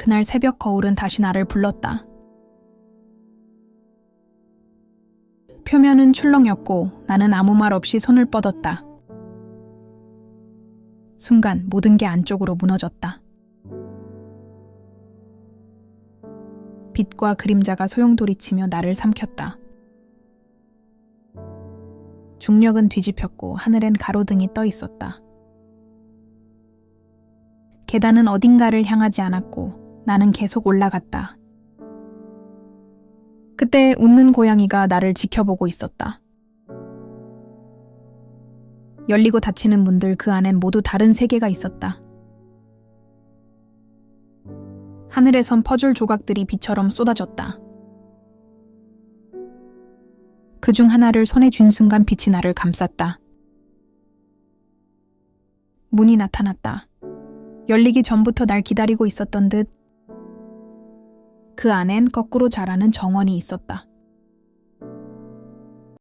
그날 새벽 거울은 다시 나를 불렀다. 표면은 출렁였고 나는 아무 말 없이 손을 뻗었다. 순간 모든 게 안쪽으로 무너졌다. 빛과 그림자가 소용돌이치며 나를 삼켰다. 중력은 뒤집혔고 하늘엔 가로등이 떠 있었다. 계단은 어딘가를 향하지 않았고 나는 계속 올라갔다. 그때 웃는 고양이가 나를 지켜보고 있었다. 열리고 닫히는 문들 그 안엔 모두 다른 세계가 있었다. 하늘에선 퍼즐 조각들이 비처럼 쏟아졌다. 그 중 하나를 손에 쥔 순간 빛이 나를 감쌌다. 문이 나타났다. 열리기 전부터 날 기다리고 있었던 듯 그 안엔 거꾸로 자라는 정원이 있었다.